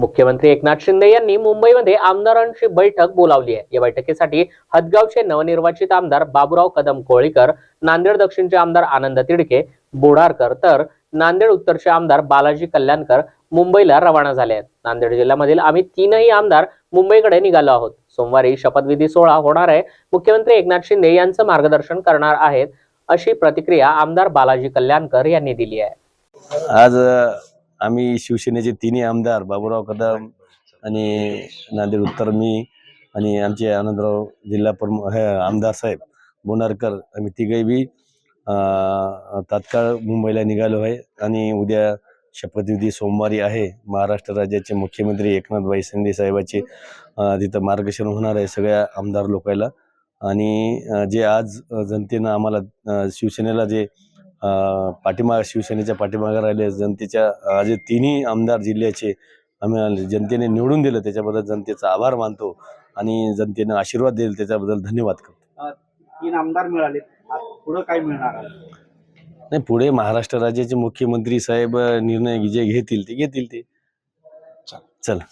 मुख्यमंत्री एकनाथ शिंदे यांनी मुंबईमध्ये आमदारांची बैठक बोलावली आहे. या बैठकीसाठी हदगावचे नवनिर्वाचित आमदार बाबुराव कदम कोळीकर नांदेड दक्षिणचे आमदार आनंद तिडके बोडारकर तर नांदेड उत्तरचे आमदार बालाजी कल्याणकर मुंबईला रवाना झाले आहेत. नांदेड जिल्ह्यामधील आम्ही तीनही आमदार मुंबईकडे निघालो आहोत. सोमवारी शपथविधी सोहळा होणार आहे. मुख्यमंत्री एकनाथ शिंदे यांचं मार्गदर्शन करणार आहेत अशी प्रतिक्रिया आमदार बालाजी कल्याणकर यांनी दिली आहे. आज आम्ही शिवसेनेचे तिन्ही आमदार बाबूराव कदम आणि नांदेड उत्तर मी आणि आमचे आनंदराव जिल्हा प्रमुख हे आमदार साहेब बोनारकर आम्ही तिघही बी तात्काळ मुंबईला निघालो आहे आणि उद्या शपथविधी सोमवारी आहे. महाराष्ट्र राज्याचे मुख्यमंत्री एकनाथभाई शिंदे साहेबाचे तिथं मार्गदर्शन होणार आहे सगळ्या आमदार लोकायला. आणि जे आज जनतेनं आम्हाला शिवसेनेला जे पाठीमाग शिवसेनेच्या पाठीमागे राहिले. जनतेच्या जे तिन्ही आमदार जिल्ह्याचे आम्ही जनतेने निवडून दिलं. त्याच्याबद्दल जनतेचा आभार मानतो आणि जनतेनं आशीर्वाद देईल. त्याच्याबद्दल धन्यवाद करतो. तीन आमदार मिळाले पुढे काय मिळणार? नाही पुढे महाराष्ट्र राज्याचे मुख्यमंत्री साहेब निर्णय जे घेतील ते घेतील ते. चला.